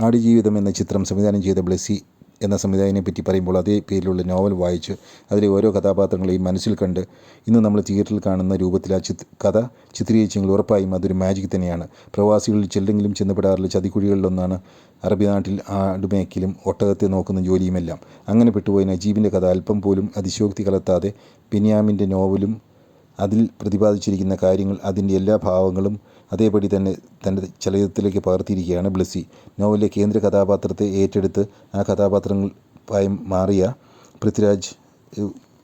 ആടുജീവിതം എന്ന ചിത്രം സംവിധാനം ചെയ്ത ബ്ലെസ്സി എന്ന സംവിധായകനെ പറ്റി പറയുമ്പോൾ അതേ പേരിലുള്ള നോവൽ വായിച്ച് അതിലെ ഓരോ കഥാപാത്രങ്ങളെയും മനസ്സിൽ കണ്ട് ഇന്ന് നമ്മൾ തിയേറ്ററിൽ കാണുന്ന രൂപത്തിൽ ആ ചിത് കഥ ചിത്രീകരിച്ചെങ്കിൽ ഉറപ്പായും അതൊരു മാജിക് തന്നെയാണ്. പ്രവാസികളിൽ ചെല്ലെങ്കിലും ചെന്നപ്പെടാറുള്ള ചതിക്കുഴികളിലൊന്നാണ് അറബി നാട്ടിൽ ആടുമേക്കിലും ഒട്ടകത്തെ നോക്കുന്ന ജോലിയുമെല്ലാം. അങ്ങനെ പെട്ടുപോയ നജീബിന്റെ കഥ അല്പം പോലും അതിശോക്തി കലർത്താതെ ബെന്യാമിന്റെ നോവലും അതിൽ പ്രതിപാദിച്ചിരിക്കുന്ന കാര്യങ്ങൾ അതിന്റെ എല്ലാ ഭാവങ്ങളും അതേപടി തന്നെ തന്റെ ചലച്ചിത്രത്തിലേക്ക് പകർത്തിയിരിക്കുകയാണ് ബ്ലെസ്സി. നോവലിലെ കേന്ദ്ര കഥാപാത്രത്തെ ഏറ്റെടുത്ത് ആ കഥാപാത്രങ്ങളായി മാറിയ പൃഥ്വിരാജ്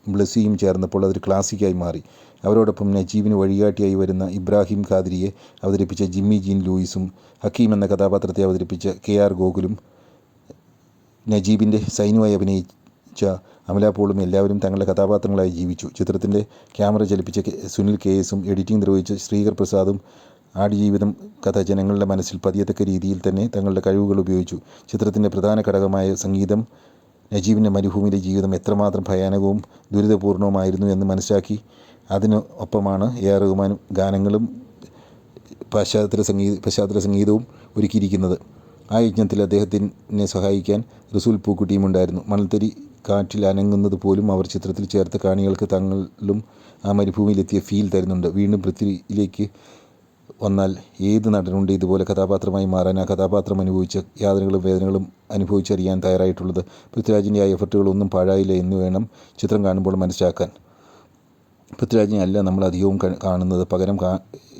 ബ്ലെസ്സിയും ചേർന്നപ്പോൾ അതൊരു ക്ലാസിക്കായി മാറി. അവരോടൊപ്പം നജീബിന് വഴികാട്ടിയായി വരുന്ന ഇബ്രാഹിം ഖാദിരിയെ അവതരിപ്പിച്ച ജിമ്മി ജീൻ ലൂയിസും ഹക്കീം എന്ന കഥാപാത്രത്തെ അവതരിപ്പിച്ച കെ ആർ ഗോകുലും നജീബിന്റെ സൈനുമായി സൈനുവായി അഭിനയിച്ച അമല പോളും എല്ലാവരും തങ്ങളുടെ കഥാപാത്രങ്ങളായി ജീവിച്ചു. ചിത്രത്തിന്റെ ക്യാമറ ചലിപ്പിച്ച സുനിൽ കെ എസും എഡിറ്റിംഗ് നിർവഹിച്ച ശ്രീകർ പ്രസാദും ആടുജീവിതം കഥ ജനങ്ങളുടെ മനസ്സിൽ പതിയത്തക്ക രീതിയിൽ തന്നെ തങ്ങളുടെ കഴിവുകൾ ഉപയോഗിച്ചു. ചിത്രത്തിന്റെ പ്രധാന ഘടകമായ സംഗീതം നജീബിന്റെ മരുഭൂമിയിലെ ജീവിതം എത്രമാത്രം ഭയാനകവും ദുരിതപൂർണവുമായിരുന്നു എന്ന് മനസ്സിലാക്കി. അതിന് ഒപ്പമാണ് എ ആർ റഹ്മാനും ഗാനങ്ങളും പശ്ചാത്തല സംഗീത പശ്ചാത്തല സംഗീതവും ഒരുക്കിയിരിക്കുന്നത്. ആ യജ്ഞത്തിൽ അദ്ദേഹത്തിനെ സഹായിക്കാൻ റസൂൽ പൂക്കുട്ടിയും ഉണ്ടായിരുന്നു. മണൽത്തരി കാറ്റിൽ അനങ്ങുന്നത് പോലും അവർ ചിത്രത്തിൽ ചേർത്ത് കാണികൾക്ക് തങ്ങളും ആ മരുഭൂമിയിലെത്തിയ ഫീൽ തരുന്നുണ്ട്. വീണ്ടും പൃഥ്വിയിലേക്ക് വന്നാൽ ഏത് നടനുണ്ട് ഇതുപോലെ കഥാപാത്രമായി മാറാൻ? ആ കഥാപാത്രം അനുഭവിച്ച യാതനകളും വേദനകളും അനുഭവിച്ചറിയാൻ തയ്യാറായിട്ടുള്ളത്. പൃഥ്വിരാജിന്റെ ആ എഫർട്ടുകളൊന്നും പാഴായില്ല എന്ന് വേണം ചിത്രം കാണുമ്പോൾ മനസ്സിലാക്കാൻ. പൃഥ്വിരാജിനെ അല്ല നമ്മൾ അധികവും കാണുന്നത്. പകരം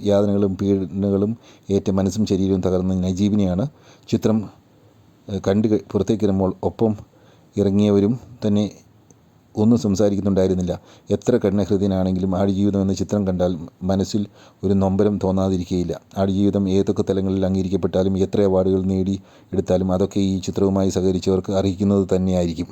യാതനകളും പീഡനങ്ങളും ഏറ്റ മനസ്സും ശരീരവും തകർന്ന നജീബിനെയാണ് ചിത്രം കണ്ട് കഴി- ഒപ്പം ഇറങ്ങിയവരും തന്നെ ഒന്നും സംസാരിക്കുന്നുണ്ടായിരുന്നില്ല. എത്ര കഠിനഹൃദയനാണെങ്കിലും ആടുജീവിതം എന്ന ചിത്രം കണ്ടാൽ മനസ്സിൽ ഒരു നൊമ്പരം തോന്നാതിരിക്കുകയില്ല ആടുജീവിതം ഏതൊക്കെ തലങ്ങളിൽ അംഗീകരിക്കപ്പെട്ടാലും എത്ര അവാർഡുകൾ നേടി എടുത്താലും അതൊക്കെ ഈ ചിത്രവുമായി സഹകരിച്ചവർക്ക് അർഹിക്കുന്നത് തന്നെയായിരിക്കും.